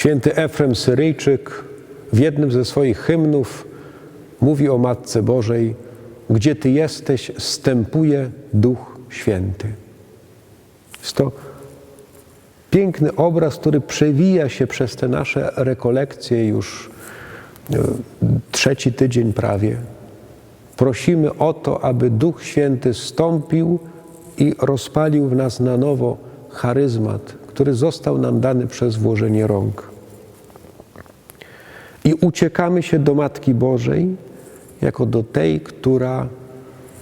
Święty Efrem Syryjczyk w jednym ze swoich hymnów mówi o Matce Bożej, gdzie Ty jesteś, stępuje Duch Święty. Jest to piękny obraz, który przewija się przez te nasze rekolekcje już e, trzeci tydzień prawie. Prosimy o to, aby Duch Święty stąpił i rozpalił w nas na nowo charyzmat, który został nam dany przez włożenie rąk. I uciekamy się do Matki Bożej jako do tej, która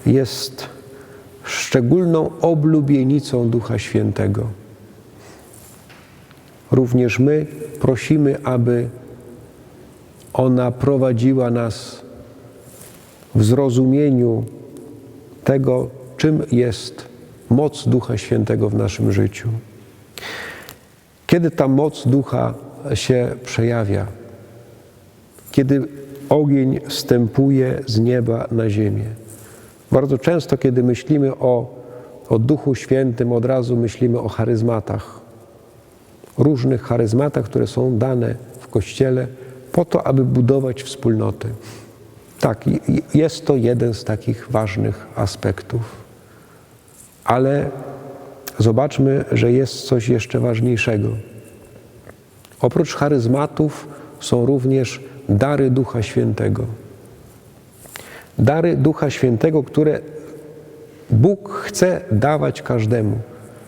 jest szczególną oblubienicą Ducha Świętego. Również my prosimy, aby ona prowadziła nas w zrozumieniu tego, czym jest moc Ducha Świętego w naszym życiu. Kiedy ta moc Ducha się przejawia? Kiedy ogień stępuje z nieba na ziemię. Bardzo często, kiedy myślimy o, o Duchu Świętym, od razu myślimy o charyzmatach. Różnych charyzmatach, które są dane w Kościele po to, aby budować wspólnoty. Tak, jest to jeden z takich ważnych aspektów. Ale zobaczmy, że jest coś jeszcze ważniejszego. Oprócz charyzmatów są również dary Ducha Świętego. Dary Ducha Świętego, które Bóg chce dawać każdemu.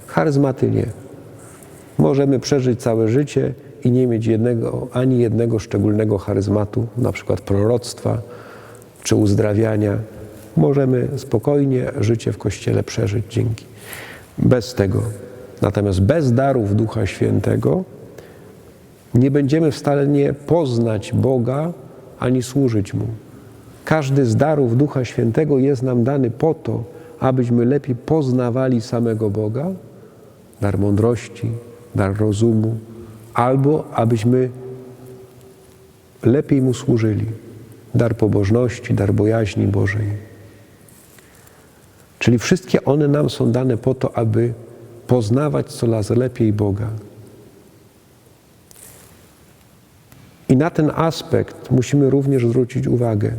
Charyzmaty nie. Możemy przeżyć całe życie i nie mieć jednego, ani jednego szczególnego charyzmatu, na przykład proroctwa czy uzdrawiania. Możemy spokojnie życie w Kościele przeżyć dzięki. Bez tego. Natomiast bez darów Ducha Świętego nie będziemy w stanie poznać Boga ani służyć Mu. Każdy z darów Ducha Świętego jest nam dany po to, abyśmy lepiej poznawali samego Boga, dar mądrości, dar rozumu, albo abyśmy lepiej Mu służyli, dar pobożności, dar bojaźni Bożej. Czyli wszystkie one nam są dane po to, aby poznawać coraz lepiej Boga. I na ten aspekt musimy również zwrócić uwagę.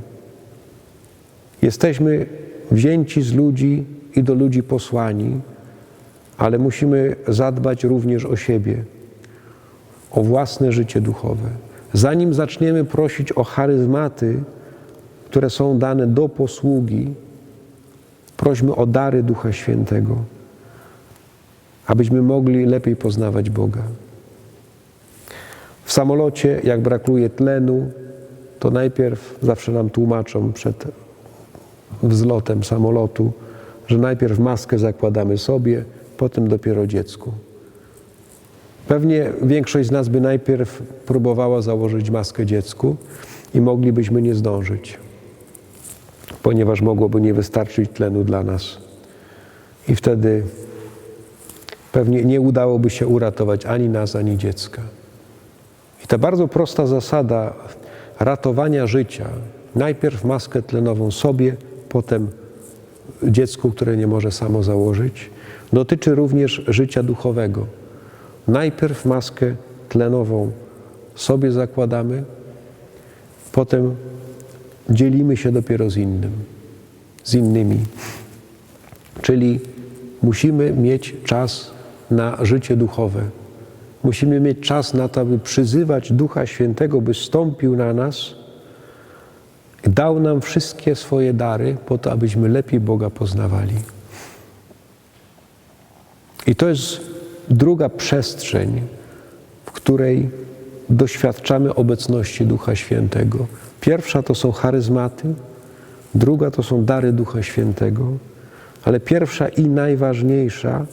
Jesteśmy wzięci z ludzi i do ludzi posłani, ale musimy zadbać również o siebie, o własne życie duchowe. Zanim zaczniemy prosić o charyzmaty, które są dane do posługi, prośmy o dary Ducha Świętego, abyśmy mogli lepiej poznawać Boga. W samolocie, jak brakuje tlenu, to najpierw zawsze nam tłumaczą przed wzlotem samolotu, że najpierw maskę zakładamy sobie, potem dopiero dziecku. Pewnie większość z nas by najpierw próbowała założyć maskę dziecku i moglibyśmy nie zdążyć, ponieważ mogłoby nie wystarczyć tlenu dla nas. I wtedy pewnie nie udałoby się uratować ani nas, ani dziecka. I ta bardzo prosta zasada ratowania życia, najpierw maskę tlenową sobie, potem dziecku, które nie może samo założyć, dotyczy również życia duchowego. Najpierw maskę tlenową sobie zakładamy, potem dzielimy się dopiero z innym, z innymi. Czyli musimy mieć czas na życie duchowe. Musimy mieć czas na to, aby przyzywać Ducha Świętego, by stąpił na nas, dał nam wszystkie swoje dary, po to, abyśmy lepiej Boga poznawali. I to jest druga przestrzeń, w której doświadczamy obecności Ducha Świętego. Pierwsza to są charyzmaty, druga to są dary Ducha Świętego, ale pierwsza i najważniejsza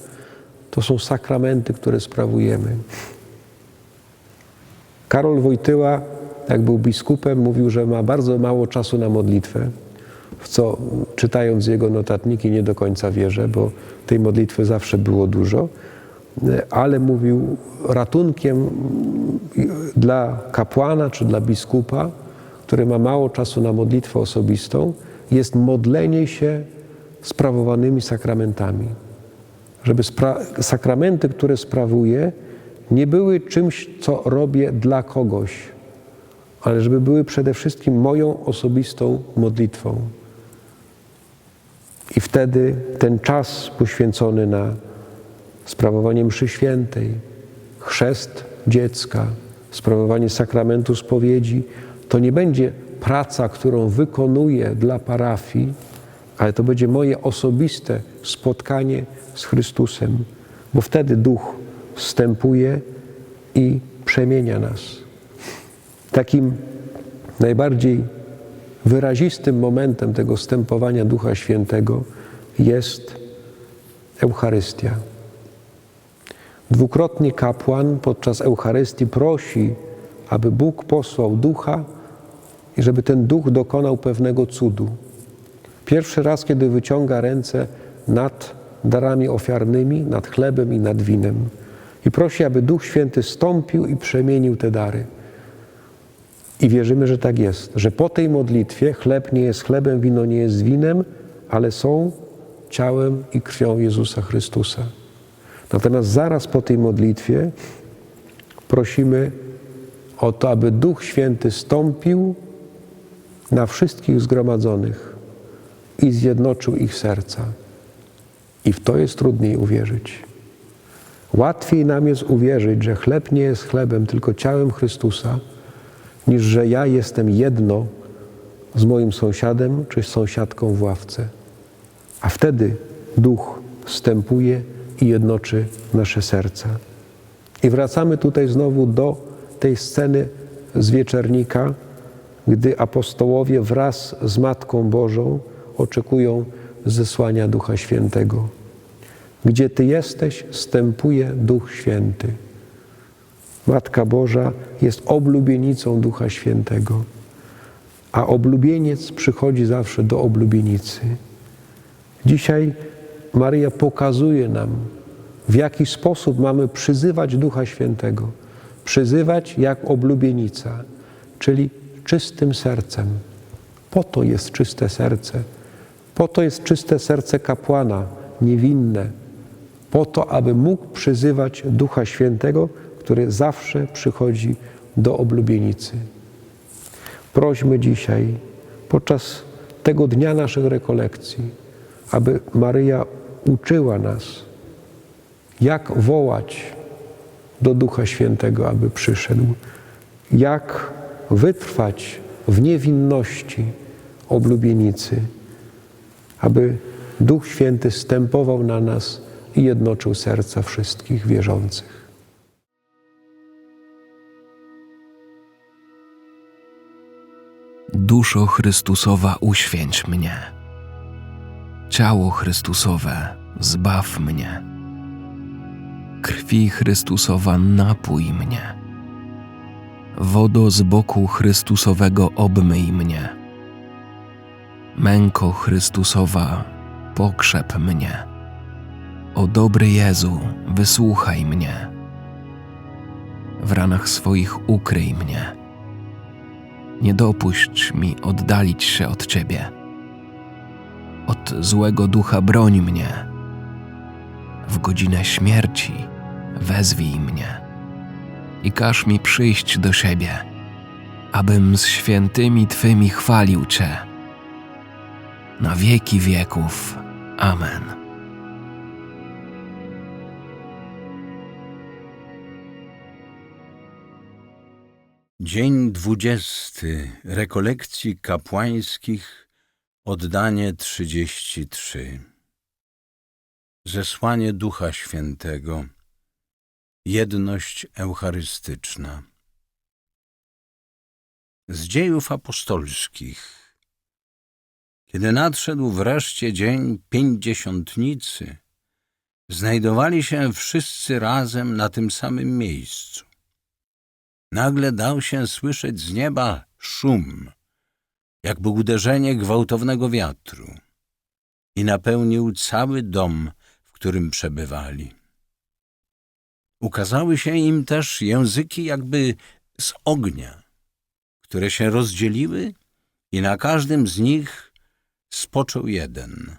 to są sakramenty, które sprawujemy. Karol Wojtyła, jak był biskupem, mówił, że ma bardzo mało czasu na modlitwę, w co czytając jego notatniki nie do końca wierzę, bo tej modlitwy zawsze było dużo, ale mówił, ratunkiem dla kapłana czy dla biskupa, który ma mało czasu na modlitwę osobistą, jest modlenie się sprawowanymi sakramentami żeby sakramenty, które sprawuje, nie były czymś, co robię dla kogoś, ale żeby były przede wszystkim moją osobistą modlitwą. I wtedy ten czas poświęcony na sprawowanie mszy świętej, chrzest dziecka, sprawowanie sakramentu spowiedzi, to nie będzie praca, którą wykonuję dla parafii, ale to będzie moje osobiste spotkanie z Chrystusem, bo wtedy Duch wstępuje i przemienia nas. Takim najbardziej wyrazistym momentem tego wstępowania Ducha Świętego jest Eucharystia. Dwukrotnie kapłan podczas Eucharystii prosi, aby Bóg posłał ducha i żeby ten duch dokonał pewnego cudu. Pierwszy raz, kiedy wyciąga ręce nad darami ofiarnymi, nad chlebem i nad winem. I prosi, aby Duch Święty stąpił i przemienił te dary. I wierzymy, że tak jest, że po tej modlitwie chleb nie jest chlebem, wino nie jest winem, ale są ciałem i krwią Jezusa Chrystusa. Natomiast zaraz po tej modlitwie prosimy o to, aby Duch Święty stąpił na wszystkich zgromadzonych i zjednoczył ich serca. I w to jest trudniej uwierzyć. Łatwiej nam jest uwierzyć, że chleb nie jest chlebem, tylko ciałem Chrystusa, niż że ja jestem jedno z moim sąsiadem czy sąsiadką w ławce. A wtedy duch wstępuje i jednoczy nasze serca. I wracamy tutaj znowu do tej sceny z wieczernika, gdy apostołowie wraz z Matką Bożą oczekują zesłania Ducha Świętego. Gdzie Ty jesteś, wstępuje Duch Święty. Matka Boża jest oblubienicą Ducha Świętego, a oblubieniec przychodzi zawsze do oblubienicy. Dzisiaj Maryja pokazuje nam, w jaki sposób mamy przyzywać Ducha Świętego. Przyzywać jak oblubienica, czyli czystym sercem. Po to jest czyste serce. Po to jest czyste serce kapłana, niewinne. Po to, aby mógł przyzywać Ducha Świętego, który zawsze przychodzi do oblubienicy. Prośmy dzisiaj, podczas tego dnia naszych rekolekcji, aby Maryja uczyła nas, jak wołać do Ducha Świętego, aby przyszedł, jak wytrwać w niewinności oblubienicy, aby Duch Święty stępował na nas i jednoczył serca wszystkich wierzących. Duszo Chrystusowa, uświęć mnie. Ciało Chrystusowe, zbaw mnie. Krwi Chrystusowa, napój mnie. Wodo z boku Chrystusowego, obmyj mnie. Męko Chrystusowa, pokrzep mnie. O dobry Jezu, wysłuchaj mnie. W ranach swoich ukryj mnie nie dopuść mi oddalić się od Ciebie. Od złego ducha broń mnie. W godzinę śmierci wezwij mnie i każ mi przyjść do siebie, abym z świętymi Twymi chwalił Cię. Na wieki wieków. Amen. Dzień dwudziesty rekolekcji kapłańskich, oddanie 33. Zesłanie Ducha Świętego, jedność eucharystyczna. Z dziejów apostolskich. Kiedy nadszedł wreszcie dzień pięćdziesiątnicy, znajdowali się wszyscy razem na tym samym miejscu nagle dał się słyszeć z nieba szum, jakby uderzenie gwałtownego wiatru i napełnił cały dom, w którym przebywali. Ukazały się im też języki jakby z ognia, które się rozdzieliły i na każdym z nich spoczął jeden.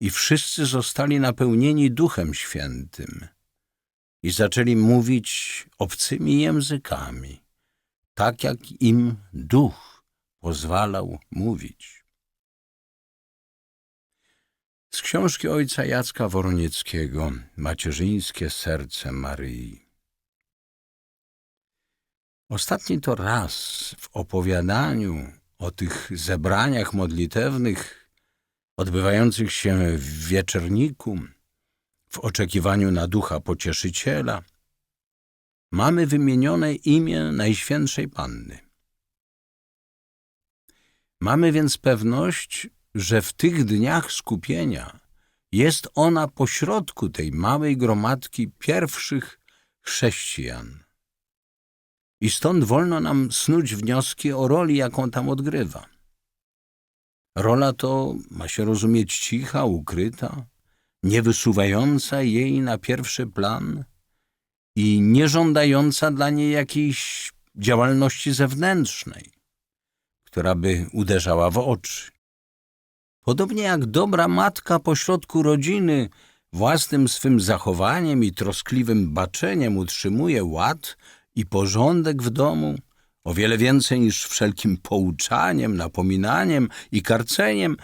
I wszyscy zostali napełnieni Duchem Świętym i zaczęli mówić obcymi językami, tak jak im duch pozwalał mówić. Z książki ojca Jacka Woronieckiego Macierzyńskie serce Maryi. Ostatni to raz w opowiadaniu o tych zebraniach modlitewnych odbywających się w wieczerniku, w oczekiwaniu na ducha pocieszyciela, mamy wymienione imię Najświętszej Panny. Mamy więc pewność, że w tych dniach skupienia jest ona pośrodku tej małej gromadki pierwszych chrześcijan. I stąd wolno nam snuć wnioski o roli, jaką tam odgrywa. Rola to ma się rozumieć cicha, ukryta, nie wysuwająca jej na pierwszy plan i nie żądająca dla niej jakiejś działalności zewnętrznej, która by uderzała w oczy. Podobnie jak dobra matka pośrodku rodziny własnym swym zachowaniem i troskliwym baczeniem utrzymuje ład i porządek w domu, o wiele więcej niż wszelkim pouczaniem, napominaniem i karceniem,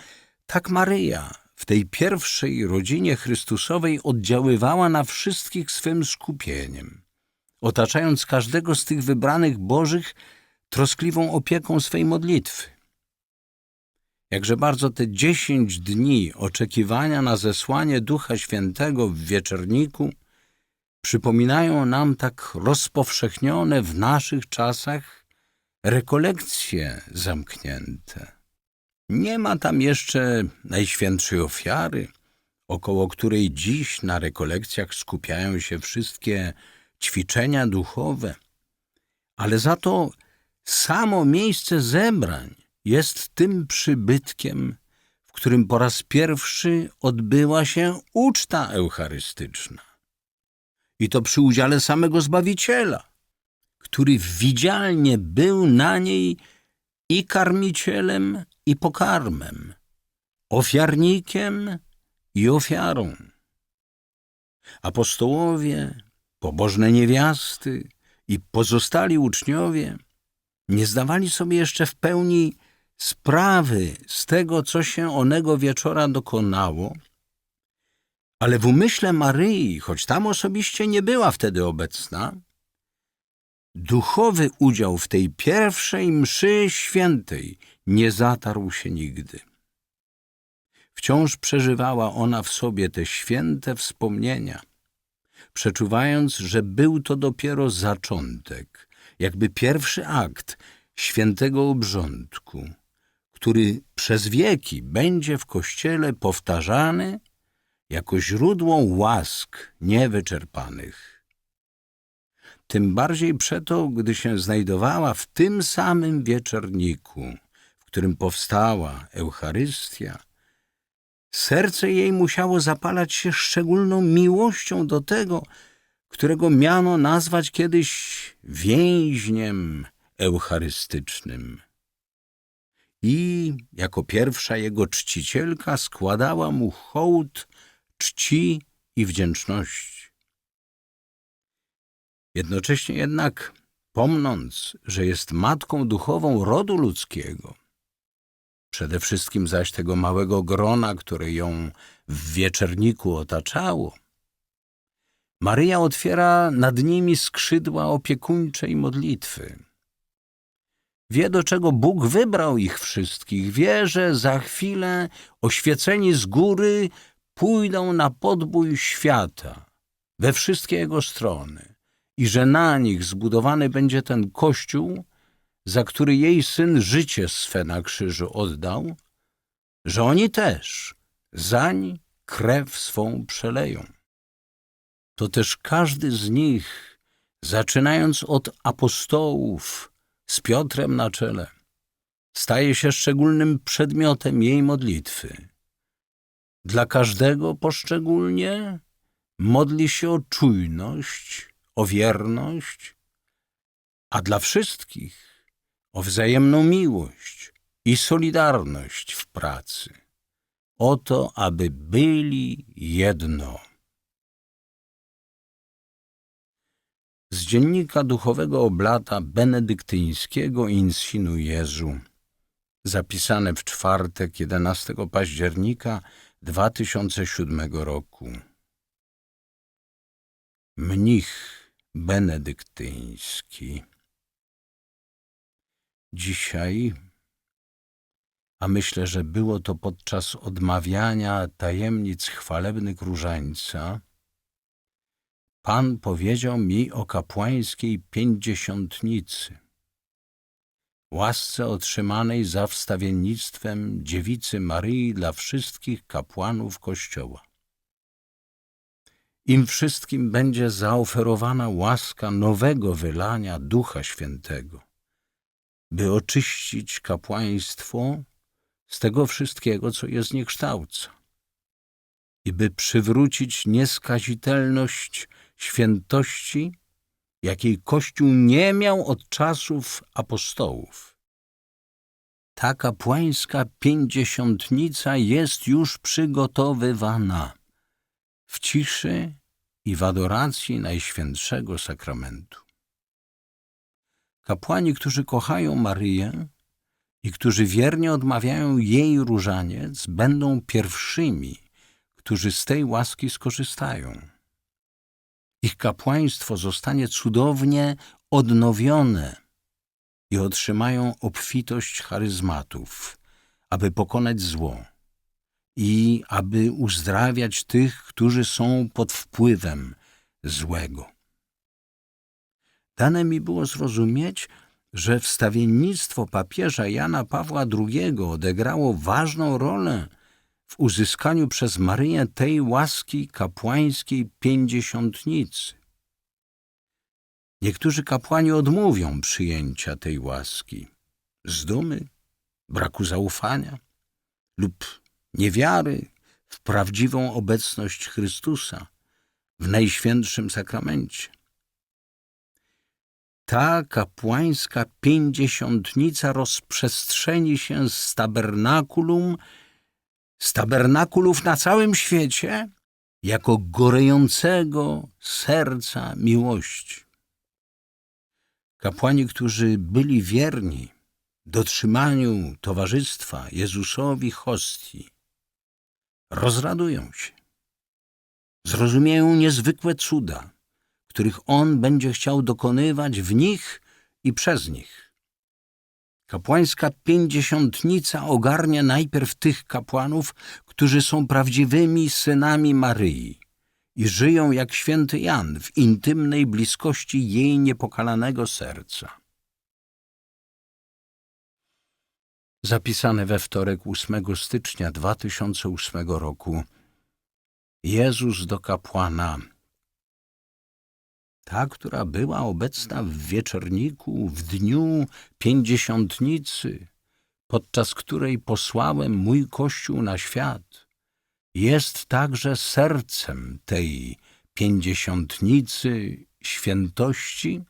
tak Maryja w tej pierwszej rodzinie Chrystusowej oddziaływała na wszystkich swym skupieniem, otaczając każdego z tych wybranych Bożych troskliwą opieką swej modlitwy. Jakże bardzo te dziesięć dni oczekiwania na zesłanie Ducha Świętego w wieczorniku przypominają nam tak rozpowszechnione w naszych czasach rekolekcje zamknięte. Nie ma tam jeszcze Najświętszej Ofiary, około której dziś na rekolekcjach skupiają się wszystkie ćwiczenia duchowe, ale za to samo miejsce zebrań jest tym przybytkiem, w którym po raz pierwszy odbyła się uczta eucharystyczna. I to przy udziale samego Zbawiciela, który widzialnie był na niej i karmicielem, i pokarmem, ofiarnikiem i ofiarą. Apostołowie, pobożne niewiasty i pozostali uczniowie nie zdawali sobie jeszcze w pełni sprawy z tego, co się onego wieczora dokonało, ale w umyśle Maryi, choć tam osobiście nie była wtedy obecna, duchowy udział w tej pierwszej mszy świętej nie zatarł się nigdy. Wciąż przeżywała ona w sobie te święte wspomnienia, przeczuwając, że był to dopiero zaczątek, jakby pierwszy akt świętego obrządku, który przez wieki będzie w Kościele powtarzany jako źródło łask niewyczerpanych. Tym bardziej przeto, gdy się znajdowała w tym samym wieczorniku, w którym powstała Eucharystia, serce jej musiało zapalać się szczególną miłością do tego, którego miano nazwać kiedyś więźniem eucharystycznym. I jako pierwsza jego czcicielka składała mu hołd czci i wdzięczności. Jednocześnie jednak, pomnąc, że jest matką duchową rodu ludzkiego, przede wszystkim zaś tego małego grona, które ją w wieczerniku otaczało, Maryja otwiera nad nimi skrzydła opiekuńczej modlitwy. Wie, do czego Bóg wybrał ich wszystkich. Wie, że za chwilę oświeceni z góry pójdą na podbój świata we wszystkie jego strony i że na nich zbudowany będzie ten kościół, za który jej syn życie swe na krzyżu oddał, że oni też zań krew swą przeleją. To też każdy z nich, zaczynając od apostołów, z Piotrem na czele, staje się szczególnym przedmiotem jej modlitwy. Dla każdego poszczególnie modli się o czujność, o wierność, a dla wszystkich o wzajemną miłość i solidarność w pracy, o to, aby byli jedno. dziennika duchowego oblata benedyktyńskiego Insinu Jezu, zapisane w czwartek 11 października 2007 roku. Mnich benedyktyński. Dzisiaj, a myślę, że było to podczas odmawiania tajemnic chwalebnych różańca, Pan powiedział mi o kapłańskiej pięćdziesiątnicy, łasce otrzymanej za wstawiennictwem dziewicy Maryi dla wszystkich kapłanów Kościoła. Im wszystkim będzie zaoferowana łaska nowego wylania Ducha Świętego, by oczyścić kapłaństwo z tego wszystkiego, co je zniekształca i by przywrócić nieskazitelność świętości, jakiej Kościół nie miał od czasów apostołów. Ta kapłańska pięćdziesiątnica jest już przygotowywana w ciszy i w adoracji Najświętszego Sakramentu. Kapłani, którzy kochają Maryję i którzy wiernie odmawiają jej różaniec, będą pierwszymi, którzy z tej łaski skorzystają. Ich kapłaństwo zostanie cudownie odnowione i otrzymają obfitość charyzmatów, aby pokonać zło i aby uzdrawiać tych, którzy są pod wpływem złego. Dane mi było zrozumieć, że wstawiennictwo papieża Jana Pawła II odegrało ważną rolę w uzyskaniu przez Maryję tej łaski kapłańskiej pięćdziesiątnicy. Niektórzy kapłani odmówią przyjęcia tej łaski z dumy, braku zaufania lub niewiary w prawdziwą obecność Chrystusa w Najświętszym Sakramencie. Ta kapłańska pięćdziesiątnica rozprzestrzeni się z tabernakulum z tabernakulów na całym świecie jako gorejącego serca miłości. Kapłani, którzy byli wierni dotrzymaniu towarzystwa Jezusowi hostii, rozradują się, zrozumieją niezwykłe cuda, których On będzie chciał dokonywać w nich i przez nich. Kapłańska pięćdziesiątnica ogarnia najpierw tych kapłanów, którzy są prawdziwymi synami Maryi i żyją jak święty Jan w intymnej bliskości jej niepokalanego serca. Zapisane we wtorek 8 stycznia 2008 roku Jezus do kapłana ta, która była obecna w wieczorniku w dniu pięćdziesiątnicy, podczas której posłałem mój Kościół na świat, jest także sercem tej pięćdziesiątnicy świętości,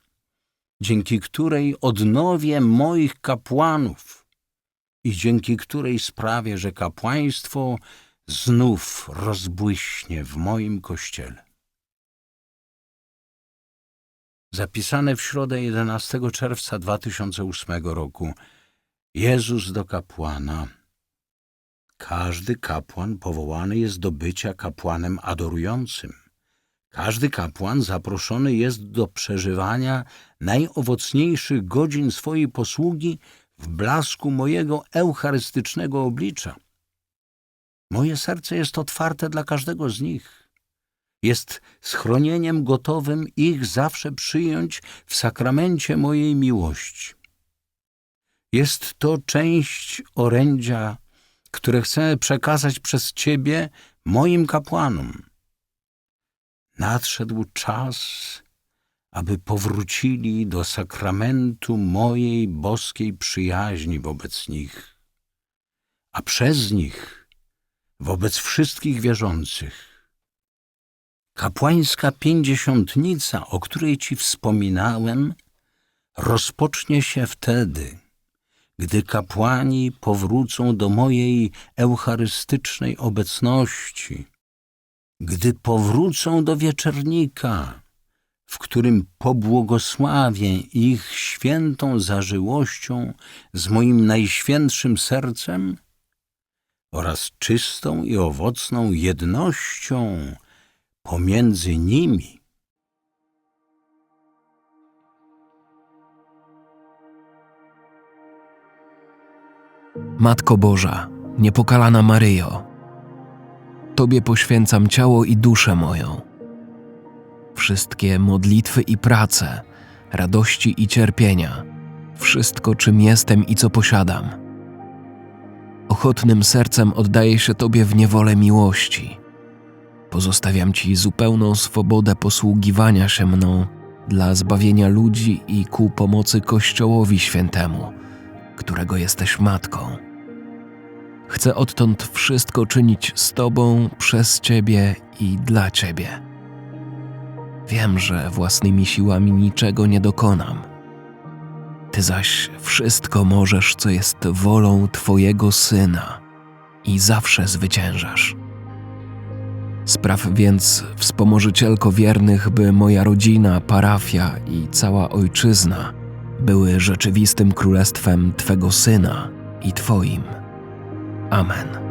dzięki której odnowię moich kapłanów i dzięki której sprawię, że kapłaństwo znów rozbłyśnie w moim Kościele zapisane w środę 11 czerwca 2008 roku. Jezus do kapłana. Każdy kapłan powołany jest do bycia kapłanem adorującym. Każdy kapłan zaproszony jest do przeżywania najowocniejszych godzin swojej posługi w blasku mojego eucharystycznego oblicza. Moje serce jest otwarte dla każdego z nich jest schronieniem gotowym ich zawsze przyjąć w sakramencie mojej miłości. Jest to część orędzia, które chcę przekazać przez Ciebie moim kapłanom. Nadszedł czas, aby powrócili do sakramentu mojej boskiej przyjaźni wobec nich, a przez nich wobec wszystkich wierzących Kapłańska pięćdziesiątnica, o której ci wspominałem, rozpocznie się wtedy, gdy kapłani powrócą do mojej eucharystycznej obecności, gdy powrócą do wieczernika w którym pobłogosławię ich świętą zażyłością z moim najświętszym sercem oraz czystą i owocną jednością pomiędzy nimi. Matko Boża, niepokalana Maryjo, Tobie poświęcam ciało i duszę moją. Wszystkie modlitwy i prace, radości i cierpienia, wszystko czym jestem i co posiadam. Ochotnym sercem oddaję się Tobie w niewolę miłości. Pozostawiam Ci zupełną swobodę posługiwania się mną dla zbawienia ludzi i ku pomocy Kościołowi Świętemu, którego jesteś matką. Chcę odtąd wszystko czynić z Tobą, przez Ciebie i dla Ciebie. Wiem, że własnymi siłami niczego nie dokonam. Ty zaś wszystko możesz, co jest wolą Twojego Syna i zawsze zwyciężasz. Spraw więc, wspomożycielko wiernych, by moja rodzina, parafia i cała ojczyzna były rzeczywistym królestwem Twego Syna i Twoim. Amen.